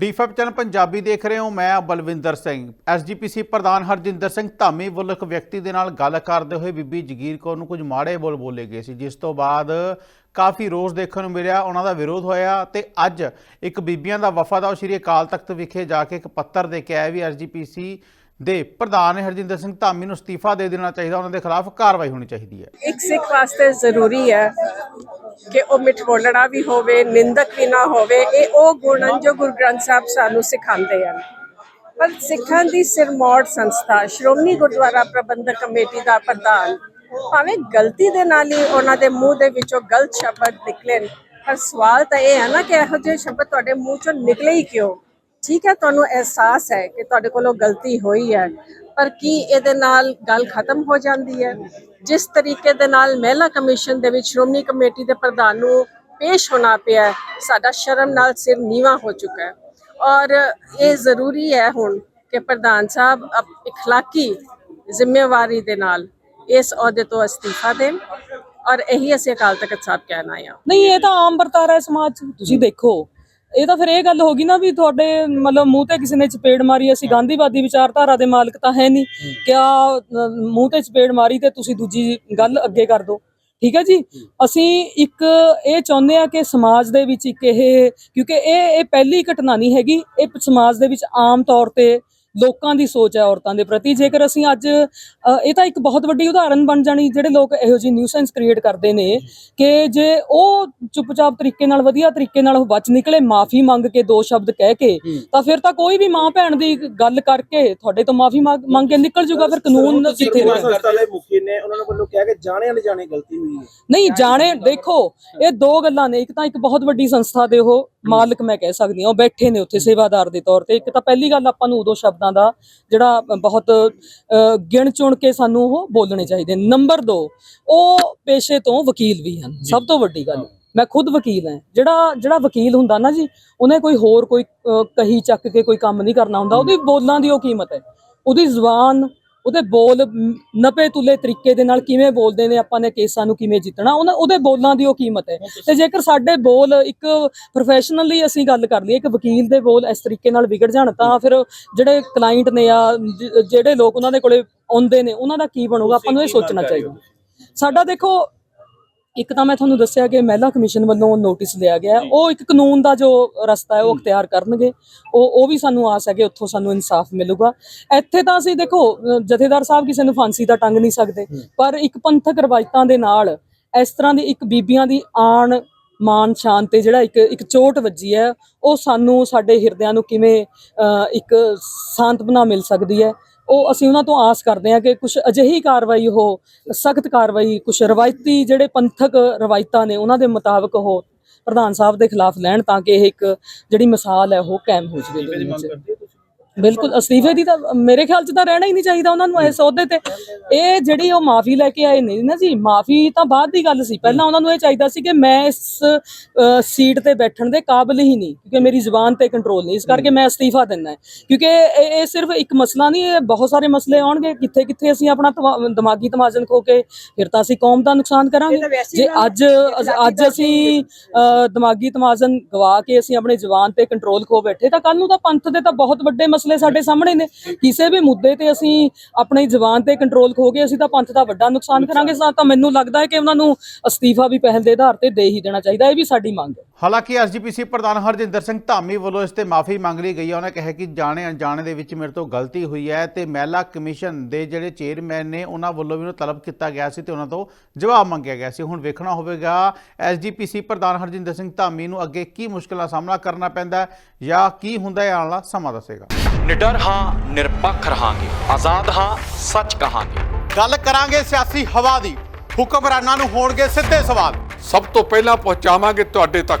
ਡੀਫਐਫ channel Punjabi ਦੇਖ ਰਹੇ ਹੋ, ਮੈਂ ਬਲਵਿੰਦਰ ਸਿੰਘ। ਐਸਜੀਪੀਸੀ ਪ੍ਰਧਾਨ ਹਰਜਿੰਦਰ ਸਿੰਘ ਧਾਮੀ ਵੱਲੋਂ ਇੱਕ ਵਿਅਕਤੀ ਦੇ ਨਾਲ ਗੱਲ ਕਰਦੇ ਹੋਏ ਬੀਬੀ ਜਗੀਰ ਕੌਰ ਨੂੰ ਕੁਝ ਮਾੜੇ ਬੋਲ ਬੋਲੇ ਗਏ ਸੀ, ਜਿਸ ਤੋਂ ਬਾਅਦ ਕਾਫੀ ਰੋਸ ਦੇਖਣ ਨੂੰ ਮਿਲਿਆ, ਉਹਨਾਂ ਦਾ ਵਿਰੋਧ ਹੋਇਆ ਤੇ ਅੱਜ ਇੱਕ ਬੀਬੀਆਂ ਦਾ ਵਫਦ ਆ ਉਹ ਸ਼੍ਰੀ ਅਕਾਲ ਤਖਤ ਵਿਖੇ ਜਾ ਕੇ ਇੱਕ ਪੱਤਰ ਦੇ ਕੇ ਆਇਆ ਵੀ ਐਸਜੀਪੀਸੀ ਦੇ ਪ੍ਰਧਾਨ ਹਰਜਿੰਦਰ ਸਿੰਘ ਧਾਮੀ ਨੂੰ ਅਸਤੀਫਾ ਦੇ ਦੇਣਾ ਚਾਹੀਦਾ, ਉਹਨਾਂ ਦੇ ਖਿਲਾਫ ਕਾਰਵਾਈ ਹੋਣੀ ਚਾਹੀਦੀ ਹੈ। ਇੱਕ ਸਿੱਖ ਵਾਸਤੇ ਜ਼ਰੂਰੀ ਹੈ ਕਿ ਉਹ ਮਿੱਠ ਵੀ ਹੋਵੇ, ਨਿੰਦਕ ਵੀ ਨਾ ਹੋਵੇ, ਇਹ ਉਹ ਗੁਣ ਜੋ ਗੁਰੂ ਗ੍ਰੰਥ ਸਾਹਿਬ ਸਾਨੂੰ ਸਿਖਾਉਂਦੇ ਹਨ। ਪਰ ਸਿੱਖਾਂ ਦੀ ਸਿਰਮੌਰ ਸੰਸਥਾ, ਸ਼੍ਰੋਮਣੀ ਗੁਰਦੁਆਰਾ ਪ੍ਰਬੰਧਕ ਕਮੇਟੀ ਦਾ ਪ੍ਰਧਾਨ, ਭਾਵੇਂ ਗਲਤੀ ਦੇ ਨਾਲ ਹੀ ਉਹਨਾਂ ਦੇ ਮੂੰਹ ਦੇ ਵਿੱਚੋਂ ਗਲਤ ਸ਼ਬਦ ਨਿਕਲੇ ਪਰ ਸਵਾਲ ਤਾਂ ਇਹ ਹੈ ਨਾ ਕਿ ਇਹੋ ਜਿਹੇ ਸ਼ਬਦ ਤੁਹਾਡੇ ਮੂੰਹ ਚੋਂ ਨਿਕਲੇ ਹੀ ਕਿਉਂ? ਠੀਕ ਹੈ, ਤੁਹਾਨੂੰ ਅਹਿਸਾਸ ਹੈ ਕਿ ਤੁਹਾਡੇ ਕੋਲੋਂ ਗਲਤੀ ਹੋਈ ਹੈ, ਪਰ ਕੀ ਇਹਦੇ ਨਾਲ ਗੱਲ ਖਤਮ ਹੋ ਜਾਂਦੀ ਹੈ? ਜਿਸ ਤਰੀਕੇ ਦੇ ਨਾਲ ਮਹਿਲਾ ਕਮਿਸ਼ਨ ਦੇ ਵਿੱਚ ਸ਼੍ਰੋਮਣੀ ਕਮੇਟੀ ਦੇ ਪ੍ਰਧਾਨ ਨੂੰ ਪੇਸ਼ ਹੋਣਾ ਪਿਆ ਸਾਡਾ ਸ਼ਰਮ ਨਾਲ ਸਿਰ ਨੀਵਾ ਹੋ ਚੁੱਕਾ ਹੈ। ਔਰ ਇਹ ਜ਼ਰੂਰੀ ਹੈ ਹੁਣ ਕਿ ਪ੍ਰਧਾਨ ਸਾਹਿਬ ਅਪ- ਇਖਲਾਕੀ ਜ਼ਿੰਮੇਵਾਰੀ ਦੇ ਨਾਲ ਇਸ ਅਹੁਦੇ ਤੋਂ ਅਸਤੀਫਾ ਦੇਣ। ਔਰ ਇਹੀ ਅਸੀਂ ਅਕਾਲ ਤਖਤ ਸਾਹਿਬ ਕਹਿਣਾ ਆ ਨਹੀਂ, ਇਹ ਤਾਂ ਆਮ ਵਰਤਾਰਾ ਹੈ ਸਮਾਜ ਤੁਸੀਂ ਦੇਖੋ ਇਹ ਤਾਂ ਫਿਰ ਇਹ ਗੱਲ ਹੋ ਗਈ ਨਾ ਵੀ ਤੁਹਾਡੇ ਮਤਲਬ ਮੂੰਹ ਤੇ ਕਿਸੇ ਨੇ ਚਪੇੜ ਮਾਰੀ ਅਸੀਂ ਗਾਂਧੀਵਾਦੀ ਵਿਚਾਰਧਾਰਾ ਦੇ ਮਾਲਕ ਤਾਂ ਹੈ ਨਹੀਂ। ਕਿਆ ਮੂੰਹ ਤੇ ਚਪੇੜ ਮਾਰੀ ਤੇ ਤੁਸੀਂ ਦੂਜੀ ਗੱਲ ਅੱਗੇ ਕਰ ਦਿਓ ਠੀਕ ਹੈ ਜੀ? ਅਸੀਂ ਇੱਕ ਇਹ ਚਾਹੁੰਦੇ ਆ ਕਿ ਸਮਾਜ ਦੇ ਵਿੱਚ ਇੱਕ ਇਹ ਕਿਉਂਕਿ ਇਹ ਇਹ ਪਹਿਲੀ ਘਟਨਾ ਨਹੀਂ ਹੈਗੀ। ਇਹ ਸਮਾਜ ਦੇ ਵਿੱਚ ਆਮ ਤੌਰ ਤੇ ਲੋਕਾਂ ਦੀ ਸੋਚ ਹੈ ਔਰਤਾਂ ਦੇ ਪ੍ਰਤੀ। ਜੇਕਰ ਅਸੀਂ ਅੱਜ ਇਹ ਤਾਂ ਇੱਕ ਬਹੁਤ ਵੱਡੀ ਉਦਾਹਰਨ ਬਣ ਜਾਣੀ ਜਿਹੜੇ ਲੋਕ ਇਹੋ ਜਿਹੀ ਨਿਊਸੈਂਸ ਕ੍ਰੀਏਟ ਕਰਦੇ ਨੇ ਕਿ ਜੇ ਉਹ ਚੁੱਪਚਾਪ ਤਰੀਕੇ ਨਾਲ ਵਧੀਆ ਤਰੀਕੇ ਨਾਲ ਉਹ ਬਚ ਨਿਕਲੇ ਮਾਫੀ ਮੰਗ ਕੇ ਦੋ ਸ਼ਬਦ ਕਹਿ ਕੇ ਤਾਂ ਫਿਰ ਤਾਂ ਕੋਈ ਵੀ ਮਾਂ ਭੈਣ ਦੀ ਗੱਲ ਕਰਕੇ ਤੁਹਾਡੇ ਤੋਂ ਮਾਫੀ ਮੰਗ ਕੇ ਨਿਕਲ ਜੂਗਾ ਫਿਰ ਕਾਨੂੰਨ ਕਿੱਥੇ ਮੁਖੀ ਨੇ ਉਹਨਾਂ ਨੂੰ ਵੱਲੋਂ ਕਿਹਾ ਕਿ ਜਾਣੇ ਅਣਜਾਣੇ ਗਲਤੀ ਹੋਈ ਹੈ। ਨਹੀਂ ਜਾਣੇ ਦੇਖੋ ਇਹ ਦੋ ਗੱਲਾਂ ਨੇ ਇੱਕ ਤਾਂ ਇੱਕ ਬਹੁਤ ਵੱਡੀ ਸੰਸਥਾ ਦੇ ਉਹ ਮਾਲਕ ਮੈਂ ਕਹਿ ਸਕਦੀ ਹਾਂ ਉਹ ਬੈਠੇ ਨੇ ਉੱਥੇ ਸੇਵਾਦਾਰ ਦੇ ਤੌਰ ਤੇ। ਇੱਕ ਤਾਂ ਪਹਿਲੀ ਗੱਲ ਆਪਾਂ ਨੂੰ ਉਦੋਂ ਸ਼ਬਦਾਂ ਦਾ ਜਿਹੜਾ ਬਹੁਤ ਗਿਣ ਚੁਣ ਕੇ ਸਾਨੂੰ ਉਹ ਬੋਲਣੇ ਚਾਹੀਦੇ ਨੰਬਰ 2 ਉਹ ਪੇਸ਼ੇ ਤੋਂ ਵਕੀਲ ਵੀ ਹਨ। ਸਭ ਤੋਂ ਵੱਡੀ ਗੱਲ ਮੈਂ ਖੁਦ ਵਕੀਲ ਹਾਂ। ਜਿਹੜਾ ਜਿਹੜਾ ਵਕੀਲ ਹੁੰਦਾ ਨਾ ਜੀ ਉਹਨੇ ਕੋਈ ਹੋਰ ਕੋਈ ਕਹੀ ਚੱਕ ਕੇ ਕੋਈ ਕੰਮ ਨਹੀਂ ਕਰਨਾ ਹੁੰਦਾ ਉਹਦੀ ਬੋਲਾਂ ਦੀ ਉਹ ਕੀਮਤ ਹੈ। ਉਹਦੀ ਜ਼ੁਬਾਨ ਉਹਦੇ ਬੋਲ ਨਪੇ ਤੁਲੇ ਤਰੀਕੇ ਦੇ ਨਾਲ ਕਿਵੇਂ ਬੋਲਦੇ ਨੇ ਆਪਾਂ ਨੇ ਕੇਸਾਂ ਨੂੰ ਕਿਵੇਂ ਜਿੱਤਣਾ ਉਹਨਾਂ ਉਹਦੇ ਬੋਲਾਂ ਦੀ ਉਹ ਕੀਮਤ ਹੈ। ਤੇ ਜੇਕਰ ਸਾਡੇ ਬੋਲ ਇੱਕ ਪ੍ਰੋਫੈਸ਼ਨਲੀ ਅਸੀਂ ਗੱਲ ਕਰ ਲਈਏ ਇੱਕ ਵਕੀਲ ਦੇ ਬੋਲ ਇਸ ਤਰੀਕੇ ਨਾਲ ਵਿਗੜ ਜਾਣ ਤਾਂ ਫਿਰ ਜਿਹੜੇ ਕਲਾਇੰਟ ਨੇ ਆ ਜਿਹੜੇ ਲੋਕ ਉਹਨਾਂ ਦੇ ਕੋਲੇ ਆਉਂਦੇ ਨੇ ਉਹਨਾਂ ਦਾ ਕੀ ਬਣੂਗਾ? ਆਪਾਂ ਨੂੰ ਇਹ ਸੋਚਣਾ ਚਾਹੀਦਾ। ਸਾਡਾ ਦੇਖੋ ਇੱਕ ਤਾਂ ਮੈਂ ਤੁਹਾਨੂੰ ਦੱਸਿਆ ਕਿ ਮਹਿਲਾ ਕਮਿਸ਼ਨ ਵੱਲੋਂ ਨੋਟਿਸ ਲਿਆ ਗਿਆ। ਉਹ ਇੱਕ ਕਾਨੂੰਨ ਦਾ ਜੋ ਰਸਤਾ ਹੈ ਉਹ ਅਖਤਿਆਰ ਕਰਨਗੇ। ਉਹ ਉਹ ਵੀ ਸਾਨੂੰ ਆਸ ਹੈ ਕਿ ਉੱਥੋਂ ਸਾਨੂੰ ਇਨਸਾਫ ਮਿਲੂਗਾ। ਇੱਥੇ ਤਾਂ ਅਸੀਂ ਦੇਖੋ ਜਥੇਦਾਰ ਸਾਹਿਬ ਕਿਸੇ ਨੂੰ ਫਾਂਸੀ ਤਾਂ ਟੰਗ ਨਹੀਂ ਸਕਦੇ। ਪਰ ਇੱਕ ਪੰਥਕ ਰਵਾਇਤਾਂ ਦੇ ਨਾਲ ਇਸ ਤਰ੍ਹਾਂ ਦੀ ਇੱਕ ਬੀਬੀਆਂ ਦੀ ਆਣ ਮਾਨ ਸ਼ਾਨ ਤੇ ਜਿਹੜਾ ਇੱਕ ਇੱਕ ਚੋਟ ਵੱਜੀ ਹੈ ਉਹ ਸਾਨੂੰ ਸਾਡੇ ਹਿਰਦਿਆਂ ਨੂੰ ਕਿਵੇਂ ਇੱਕ ਸਾਂਤਵਨਾ ਮਿਲ ਸਕਦੀ ਹੈ। ਉਹ ਅਸੀਂ ਉਹਨਾਂ ਤੋਂ ਆਸ ਕਰਦੇ ਹਾਂ ਕਿ ਕੁਝ ਅਜਿਹੀ ਕਾਰਵਾਈ ਉਹ ਸਖਤ ਕਾਰਵਾਈ ਕੁਝ ਰਵਾਇਤੀ ਜਿਹੜੇ ਪੰਥਕ ਰਵਾਇਤਾਂ ਨੇ ਉਹਨਾਂ ਦੇ ਮੁਤਾਬਕ ਉਹ ਪ੍ਰਧਾਨ ਸਾਹਿਬ ਦੇ ਖਿਲਾਫ ਲੈਣ ਤਾਂ ਕਿ ਇਹ ਇੱਕ ਜਿਹੜੀ ਮਿਸਾਲ ਹੈ ਉਹ ਕਾਇਮ ਹੋ ਜਾਵੇ ਬਿਲਕੁਲ ਅਸਤੀਫੇ ਦੀ ਤਾਂ ਮੇਰੇ ਖਿਆਲ 'ਚ ਤਾਂ ਰਹਿਣਾ ਹੀ ਨਹੀਂ ਚਾਹੀਦਾ ਉਹਨਾਂ ਨੂੰ ਇਸ ਅਹੁਦੇ ਤੇ। ਇਹ ਜਿਹੜੀ ਉਹ ਮਾਫੀ ਲੈ ਕੇ ਆਏ ਨੇ ਨਾ ਜੀ ਮਾਫੀ ਤਾਂ ਬਾਅਦ ਦੀ ਗੱਲ ਸੀ। ਪਹਿਲਾਂ ਉਹਨਾਂ ਨੂੰ ਇਹ ਚਾਹੀਦਾ ਸੀ ਕਿ ਮੈਂ ਇਸ ਸੀਟ ਤੇ ਬੈਠਣ ਦੇ ਕਾਬਿਲ ਹੀ ਨਹੀਂ ਕਿਉਂਕਿ ਮੇਰੀ ਜ਼ੁਬਾਨ ਤੇ ਕੰਟਰੋਲ ਨਹੀਂ। ਇਸ ਕਰਕੇ ਮੈਂ ਅਸਤੀਫਾ ਦਿੰਦਾ ਕਿਉਂਕਿ ਇਹ ਸਿਰਫ ਇੱਕ ਮਸਲਾ ਨਹੀਂ ਇਹ ਬਹੁਤ ਸਾਰੇ ਮਸਲੇ ਆਉਣਗੇ। ਕਿੱਥੇ ਕਿੱਥੇ ਅਸੀਂ ਆਪਣਾ ਦਿਮਾਗੀ ਤਮਾਜ਼ਨ ਖੋ ਕੇ ਫਿਰ ਤਾਂ ਅਸੀਂ ਕੌਮ ਦਾ ਨੁਕਸਾਨ ਕਰਾਂਗੇ। ਜੇ ਅੱਜ ਅੱਜ ਅਸੀਂ ਦਿਮਾਗੀ ਤਮਾਜ਼ਨ ਗਵਾ ਕੇ ਅਸੀਂ ਆਪਣੇ ਜ਼ੁਬਾਨ ਤੇ ਕੰਟਰੋਲ ਖੋ ਬੈਠੇ ਤਾਂ ਕੱਲ ਨੂੰ ਤਾਂ ਪੰਥ ਦੇ ਤਾਂ ਬਹੁਤ ਵੱਡੇ ਮਸਲੇ ਸਾਡੇ ਸਾਹਮਣੇ ਨੇ, ਕਿਸੇ ਵੀ ਮੁੱਦੇ ਤੇ ਅਸੀਂ ਆਪਣੀ ਜ਼ੁਬਾਨ ਤੇ ਕੰਟਰੋਲ ਖੋ ਕੇ ਅਸੀਂ ਤਾਂ ਪੰਥ ਦਾ ਵੱਡਾ ਨੁਕਸਾਨ ਕਰਾਂਗੇ ਤਾਂ ਮੈਨੂੰ ਲੱਗਦਾ ਹੈ ਕਿ ਉਹਨਾਂ ਨੂੰ ਅਸਤੀਫਾ ਵੀ ਪਹਿਲ ਦੇ ਆਧਾਰ ਤੇ ਦੇ ਹੀ ਦੇਣਾ ਚਾਹੀਦਾ, ਇਹ ਵੀ ਸਾਡੀ ਮੰਗ ਹੈ। ਹਾਲਾਂਕਿ ਐਸਜੀਪੀਸੀ ਪ੍ਰਧਾਨ ਹਰਜਿੰਦਰ ਸਿੰਘ ਧਾਮੀ ਵੱਲੋਂ ਇਸ ਤੇ ਮਾਫੀ ਮੰਗ ਲਈ ਗਈ ਹੈ। ਉਹਨੇ ਕਿਹਾ ਕਿ ਜਾਣੇ ਅਣਜਾਣੇ ਦੇ ਵਿੱਚ ਮੇਰੇ ਤੋਂ ਗਲਤੀ ਹੋਈ ਹੈ ਤੇ ਮਹਿਲਾ ਕਮਿਸ਼ਨ ਦੇ ਜਿਹੜੇ ਚੇਅਰਮੈਨ ਨੇ ਉਹਨਾਂ ਵੱਲੋਂ ਵੀ ਉਹਨੂੰ ਤਲਬ ਕੀਤਾ ਗਿਆ ਸੀ ਤੇ ਉਹਨਾਂ ਤੋਂ ਜਵਾਬ ਮੰਗਿਆ ਗਿਆ ਸੀ। ਹੁਣ ਵੇਖਣਾ ਹੋਵੇਗਾ ਐਸਜੀਪੀਸੀ ਪ੍ਰਧਾਨ ਹਰਜਿੰਦਰ ਸਿੰਘ ਧਾਮੀ ਨੂੰ ਅੱਗੇ ਕੀ ਮੁਸ਼ਕਲਾਂ ਦਾ ਸਾਹਮਣਾ ਕਰਨਾ ਪੈਂਦਾ ਜਾਂ ਕੀ ਹੁੰਦਾ ਹੈ ਆਉਣ ਵਾਲਾ ਸਮਾਂ ਦੱਸੇਗਾ। ਨਿਡਰ ਹਾਂ ਨਿਰਪੱਖ ਰਹਾਂਗੇ। ਆਜ਼ਾਦ ਹਾਂ ਸੱਚ ਕਹਾਂਗੇ। ਗੱਲ ਕਰਾਂਗੇ ਸਿਆਸੀ ਹਵਾ ਦੀ। ਹੁਕਮਰਾਨਾਂ ਨੂੰ ਹੋਣਗੇ ਸਿੱਧੇ ਸਵਾਲ। ਸਭ ਤੋਂ ਪਹਿਲਾਂ ਪਹੁੰਚਾਵਾਂਗੇ ਤੁਹਾਡੇ ਤੱਕ।